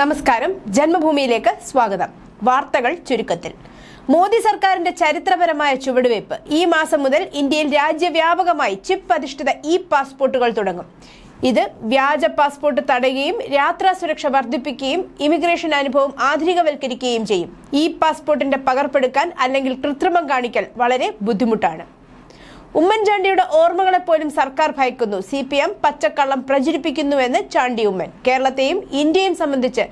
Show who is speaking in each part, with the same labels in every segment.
Speaker 1: നമസ്കാരം. ജന്മഭൂമിയിലേക്ക് സ്വാഗതം. വാർത്തകൾ ചുരുക്കത്തിൽ. മോദി സർക്കാരിന്റെ ചരിത്രപരമായ ചുവടുവയ്പ് ഈ മാസം മുതൽ ഇന്ത്യയിൽ രാജ്യവ്യാപകമായി ചിപ്പ് അധിഷ്ഠിത ഇ പാസ്പോർട്ടുകൾ തുടങ്ങും. ഇത് വ്യാജ പാസ്പോർട്ട് തടയുകയും യാത്രാ സുരക്ഷ വർദ്ധിപ്പിക്കുകയും ഇമിഗ്രേഷൻ അനുഭവം ആധുനികവൽക്കരിക്കുകയും ചെയ്യും. ഇ പാസ്പോർട്ടിന്റെ പകർപ്പെടുക്കാൻ അല്ലെങ്കിൽ കൃത്രിമം കാണിക്കൽ വളരെ ബുദ്ധിമുട്ടാണ്. ഉമ്മൻചാണ്ടിയുടെ ഓർമ്മകളെ പോലും സർക്കാർ ഭയക്കുന്നു. സി പി എം പച്ചക്കള്ളം പ്രചരിപ്പിക്കുന്നുവെന്ന് ചാണ്ടി ഉമ്മൻ. കേരളത്തെയും ഇന്ത്യയും സംബന്ധിച്ച്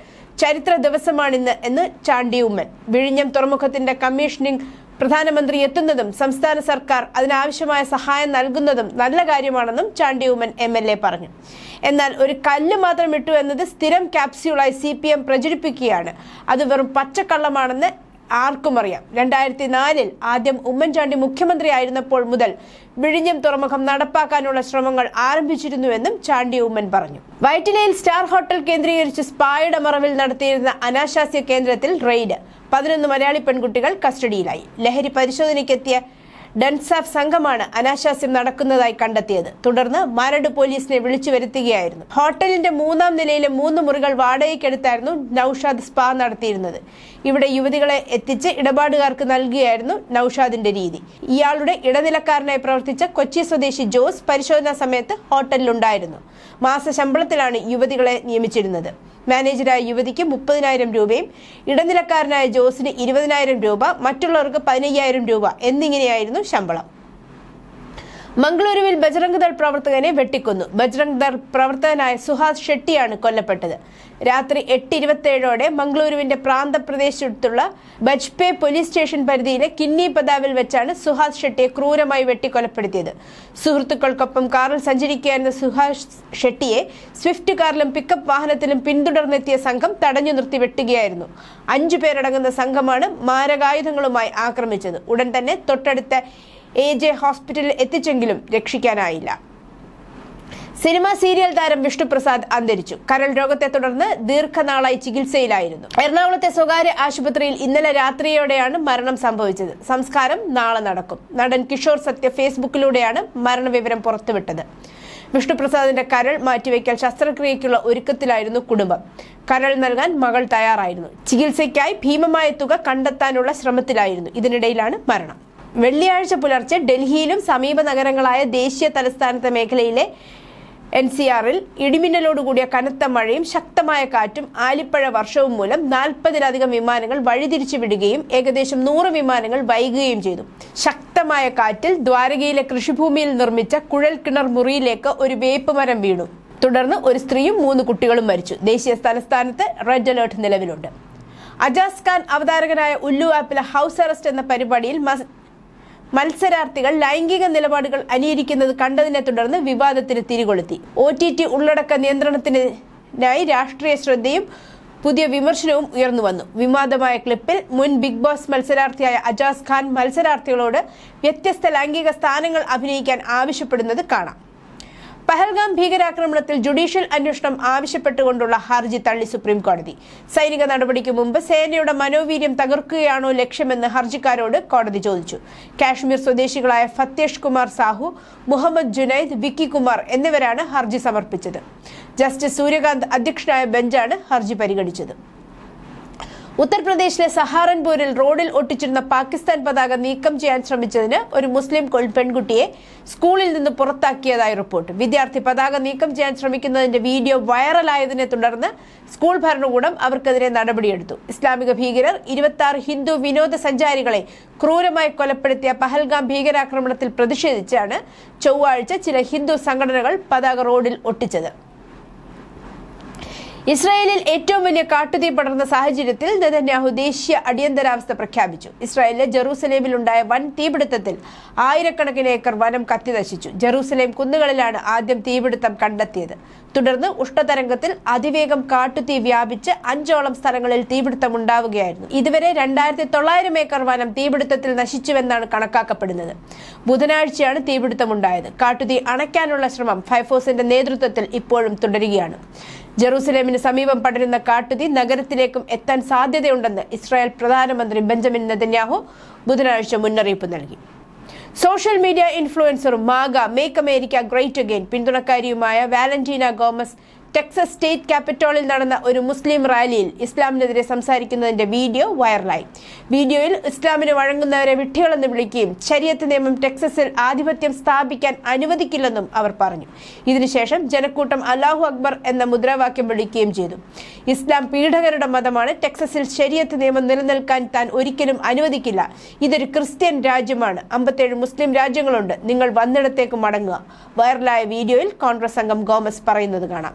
Speaker 1: ചരിത്ര ദിവസമാണിന്ന് എന്ന് ചാണ്ടി ഉമ്മൻ. വിഴിഞ്ഞം തുറമുഖത്തിന്റെ കമ്മീഷനിംഗ് പ്രധാനമന്ത്രി എത്തുന്നതും സംസ്ഥാന സർക്കാർ അതിനാവശ്യമായ സഹായം നൽകുന്നതും നല്ല കാര്യമാണെന്നും Chandy Oommen M L A പറഞ്ഞു. എന്നാൽ ഒരു കല്ല് മാത്രം ഇട്ടു എന്നത് സ്ഥിരം ക്യാപ്സ്യൂളായി സി പി എം പ്രചരിപ്പിക്കുകയാണ്. അത് വെറും പച്ചക്കള്ളമാണെന്ന് ആർക്കും അറിയാം. രണ്ടായിരത്തി നാലിൽ ആദ്യം ഉമ്മൻചാണ്ടി മുഖ്യമന്ത്രി ആയിരുന്നപ്പോൾ മുതൽ വിഴിഞ്ഞം തുറമുഖം നടപ്പാക്കാനുള്ള ശ്രമങ്ങൾ ആരംഭിച്ചിരുന്നുവെന്നും ചാണ്ടി ഉമ്മൻ പറഞ്ഞു. വൈറ്റിലയിൽ സ്റ്റാർ ഹോട്ടൽ കേന്ദ്രീകരിച്ച് സ്പായുടെ മറവിൽ നടത്തിയിരുന്ന അനാശാസ്യ കേന്ദ്രത്തിൽ റെയ്ഡ്. പതിനൊന്ന് മലയാളി പെൺകുട്ടികൾ കസ്റ്റഡിയിലായി. ലഹരി പരിശോധനയ്ക്കെത്തിയ ഡൻസാഫ് സംഘമാണ് അനാശാസ്യം നടക്കുന്നതായി കണ്ടെത്തിയത്. തുടർന്ന് മരട് പോലീസിനെ വിളിച്ചു വരുത്തുകയായിരുന്നു. ഹോട്ടലിന്റെ മൂന്നാം നിലയിലെ മൂന്ന് മുറികൾ വാടകയ്ക്കെടുത്തായിരുന്നു നൌഷാദ് സ്പാ നടത്തിയിരുന്നത്. ഇവിടെ യുവതികളെ എത്തിച്ച് ഇടപാടുകാർക്ക് നൽകുകയായിരുന്നു നൌഷാദിന്റെ രീതി. ഇയാളുടെ ഇടനിലക്കാരനായി പ്രവർത്തിച്ച കൊച്ചി സ്വദേശി ജോസ് പരിശോധനാ സമയത്ത് ഹോട്ടലിലുണ്ടായിരുന്നു. മാസ ശമ്പളത്തിലാണ് യുവതികളെ നിയമിച്ചിരുന്നത്. മാനേജരായ യുവതിക്ക് മുപ്പതിനായിരം രൂപയും ഇടനിലക്കാരനായ ജോസിന് ഇരുപതിനായിരം രൂപ മറ്റുള്ളവർക്ക് പതിനയ്യായിരം രൂപ എന്നിങ്ങനെയായിരുന്നു ശമ്പളം. മംഗളൂരുവിൽ ബജ്രംഗ് ദൾ പ്രവർത്തകനെ വെട്ടിക്കൊന്നു. ബജ്രംഗ് ദൾ പ്രവർത്തകനായ സുഹാസ് ഷെട്ടിയാണ് കൊല്ലപ്പെട്ടത്. രാത്രി എട്ട് ഇരുപത്തിയേഴോടെ മംഗളൂരുവിന്റെ പ്രാന്തപ്രദേശത്തുള്ള ബജ്പേ പോലീസ് സ്റ്റേഷൻ പരിധിയിലെ കിന്നി പദാവിൽ വെച്ചാണ് സുഹാസ് ഷെട്ടിയെ ക്രൂരമായി വെട്ടിക്കൊലപ്പെടുത്തിയത്. സുഹൃത്തുക്കൾക്കൊപ്പം കാറിൽ സഞ്ചരിക്കുകയായിരുന്ന സുഹാസ് ഷെട്ടിയെ സ്വിഫ്റ്റ് കാറിലും പിക്കപ്പ് വാഹനത്തിലും പിന്തുടർന്നെത്തിയ സംഘം തടഞ്ഞു നിർത്തി വെട്ടുകയായിരുന്നു. അഞ്ചു പേരടങ്ങുന്ന സംഘമാണ് മാരകായുധങ്ങളുമായി ആക്രമിച്ചത്. ഉടൻ തന്നെ തൊട്ടടുത്ത എ ജെ ഹോസ്പിറ്റലിൽ എത്തിച്ചെങ്കിലും രക്ഷിക്കാനായില്ല. സിനിമ സീരിയൽ താരം വിഷ്ണുപ്രസാദ് അന്തരിച്ചു. കരൾ രോഗത്തെ തുടർന്ന് ദീർഘനാളായി ചികിത്സയിലായിരുന്നു. എറണാകുളത്തെ സ്വകാര്യ ആശുപത്രിയിൽ ഇന്നലെ രാത്രിയോടെയാണ് മരണം സംഭവിച്ചത്. സംസ്കാരം നാളെ നടക്കും. നടൻ കിഷോർ സത്യ ഫേസ്ബുക്കിലൂടെയാണ് മരണവിവരം പുറത്തുവിട്ടത്. വിഷ്ണുപ്രസാദിന്റെ കരൾ മാറ്റിവെക്കൽ ശസ്ത്രക്രിയയ്ക്കുള്ള ഒരുക്കത്തിലായിരുന്നു കുടുംബം. കരൾ നൽകാൻ മകൾ തയ്യാറായിരുന്നു. ചികിത്സയ്ക്കായി ഭീമമായ തുക കണ്ടെത്താനുള്ള ശ്രമത്തിലായിരുന്നു. ഇതിനിടയിലാണ് മരണം. വെള്ളിയാഴ്ച പുലർച്ചെ ഡൽഹിയിലും സമീപ നഗരങ്ങളായ ദേശീയ തലസ്ഥാനത്തെ മേഖലയിലെ എൻ സി ആറിൽ ഇടിമിന്നലോടുകൂടിയ കനത്ത മഴയും ശക്തമായ കാറ്റും ആലിപ്പഴ വർഷവും മൂലം നാൽപ്പതിലധികം വിമാനങ്ങൾ വഴിതിരിച്ചു വിടുകയും ഏകദേശം നൂറ് വിമാനങ്ങൾ വൈകുകയും ചെയ്തു. ശക്തമായ കാറ്റിൽ ദ്വാരകയിലെ കൃഷിഭൂമിയിൽ നിർമ്മിച്ച കുഴൽ കിണർ മുറിയിലേക്ക് ഒരു വേപ്പ് മരം വീണു. തുടർന്ന് ഒരു സ്ത്രീയും മൂന്ന് കുട്ടികളും മരിച്ചു. ദേശീയ തലസ്ഥാനത്ത് റെഡ് അലേർട്ട് നിലവിലുണ്ട്. അജാസ് ഖാൻ അവതാരകനായ ഉല്ലു ആപ്പിലെ ഹൗസ് അറസ്റ്റ് എന്ന പരിപാടിയിൽ മത്സരാർത്ഥികൾ ലൈംഗിക നിലപാടുകൾ അനുകരിക്കുന്നത് കണ്ടതിനെ തുടർന്ന് വിവാദത്തിന് തിരികൊളുത്തി. ഒ ടി ടി ഉള്ളടക്ക നിയന്ത്രണത്തിനായി രാഷ്ട്രീയ ശ്രദ്ധയും പുതിയ വിമർശനവും ഉയർന്നു വന്നു. വിവാദമായ ക്ലിപ്പിൽ മുൻ ബിഗ് ബോസ് മത്സരാർത്ഥിയായ അജാസ് ഖാൻ മത്സരാർത്ഥികളോട് വ്യത്യസ്ത ലൈംഗിക സ്ഥാനങ്ങൾ അഭിനയിക്കാൻ ആവശ്യപ്പെടുന്നത് കാണാം. പഹൽഗാം ഭീകരാക്രമണത്തിൽ ജുഡീഷ്യൽ അന്വേഷണം ആവശ്യപ്പെട്ടുകൊണ്ടുള്ള ഹർജി തള്ളി സുപ്രീം കോടതി. സൈനിക നടപടിക്ക് മുമ്പ് സേനയുടെ മനോവീര്യം തകർക്കുകയാണോ ലക്ഷ്യമെന്ന് ഹർജിക്കാരോട് കോടതി ചോദിച്ചു. കാശ്മീർ സ്വദേശികളായ ഫത്തേഷ് കുമാർ സാഹു മുഹമ്മദ് ജുനൈദ് വിക്കി കുമാർ എന്നിവരാണ് ഹർജി സമർപ്പിച്ചത്. ജസ്റ്റിസ് സൂര്യകാന്ത് അധ്യക്ഷനായ ബെഞ്ചാണ് ഹർജി പരിഗണിച്ചത്. ഉത്തർപ്രദേശിലെ സഹാറൻപൂരിൽ റോഡിൽ ഒട്ടിച്ചിരുന്ന പാകിസ്ഥാൻ പതാക നീക്കം ചെയ്യാൻ ശ്രമിച്ചതിന് ഒരു മുസ്ലിം പെൺകുട്ടിയെ സ്കൂളിൽ നിന്ന് പുറത്താക്കിയതായി റിപ്പോർട്ട്. വിദ്യാർത്ഥി പതാക നീക്കം ചെയ്യാൻ ശ്രമിക്കുന്നതിന്റെ വീഡിയോ വൈറലായതിനെ തുടർന്ന് സ്കൂൾ ഭരണകൂടം അവർക്കെതിരെ നടപടിയെടുത്തു. ഇസ്ലാമിക ഭീകരർ ഇരുപത്തി ഹിന്ദു വിനോദസഞ്ചാരികളെ ക്രൂരമായി കൊലപ്പെടുത്തിയ പഹൽഗാം ഭീകരാക്രമണത്തിൽ പ്രതിഷേധിച്ചാണ് ചൊവ്വാഴ്ച ചില ഹിന്ദു സംഘടനകൾ പതാക റോഡിൽ ഒട്ടിച്ചത്. ഇസ്രായേലിൽ ഏറ്റവും വലിയ കാട്ടുതീ പടർന്ന സാഹചര്യത്തിൽ നെതന്യാഹു ദേശീയ അടിയന്തരാവസ്ഥ പ്രഖ്യാപിച്ചു. ഇസ്രായേലിലെ ജെറൂസലേമിലുണ്ടായ വൻ തീപിടുത്തത്തിൽ ആയിരക്കണക്കിന് ഏക്കർ വനം കത്തിനശിച്ചു. ജെറൂസലേം കുന്നുകളിലാണ് ആദ്യം തീപിടുത്തം കണ്ടെത്തിയത്. തുടർന്ന് ഉഷ്ണതരംഗത്തിൽ അതിവേഗം കാട്ടുതീ വ്യാപിച്ച് അഞ്ചോളം സ്ഥലങ്ങളിൽ തീപിടുത്തം ഉണ്ടാവുകയായിരുന്നു ഇതുവരെ രണ്ടായിരത്തി തൊള്ളായിരം ഏക്കർ വനം തീപിടുത്തത്തിൽ നശിച്ചുവെന്നാണ് കണക്കാക്കപ്പെടുന്നത്. ബുധനാഴ്ചയാണ് തീപിടുത്തം ഉണ്ടായത് കാട്ടുതീ അണയ്ക്കാനുള്ള ശ്രമം ഫൈഫോസിന്റെ നേതൃത്വത്തിൽ ഇപ്പോഴും തുടരുകയാണ്. ജെറൂസലേമിന് സമീപം പടരുന്ന കാട്ടുതീ നഗരത്തിലേക്കും എത്താൻ സാധ്യതയുണ്ടെന്ന് ഇസ്രായേൽ പ്രധാനമന്ത്രി ബെഞ്ചമിൻ നെതന്യാഹു ബുധനാഴ്ച മുന്നറിയിപ്പ് നൽകി. Social media ഇൻഫ്ലുവൻസറും MAGA make America great again പിന്തുണക്കാരിയുമായ Valentina Gomez Texas state ക്യാപിറ്റോളിൽ നടന്ന ഒരു മുസ്ലിം റാലിയിൽ ഇസ്ലാമിനെതിരെ സംസാരിക്കുന്നതിന്റെ വീഡിയോ വൈറലായി. വീഡിയോയിൽ ഇസ്ലാമിന് വഴങ്ങുന്നവരെ വിഡ്ഢികളെന്ന് വിളിക്കുകയും ശരീരത്ത് നിയമം ടെക്സസിൽ ആധിപത്യം സ്ഥാപിക്കാൻ അനുവദിക്കില്ലെന്നും അവർ പറഞ്ഞു. ഇതിനുശേഷം ജനക്കൂട്ടം അല്ലാഹു അക്ബർ എന്ന മുദ്രാവാക്യം വിളിക്കുകയും ചെയ്തു. ഇസ്ലാം പീഡകരുടെ മതമാണ് ടെക്സസിൽ ശരീരത്ത് നിയമം നിലനിൽക്കാൻ താൻ ഒരിക്കലും അനുവദിക്കില്ല. ഇതൊരു ക്രിസ്ത്യൻ രാജ്യമാണ്. അമ്പത്തേഴ് മുസ്ലിം രാജ്യങ്ങളുണ്ട്. നിങ്ങൾ വന്നിടത്തേക്ക് മടങ്ങുക. വൈറലായ വീഡിയോയിൽ കോൺഗ്രസ് അംഗം ഗോമസ് പറയുന്നത് കാണാം.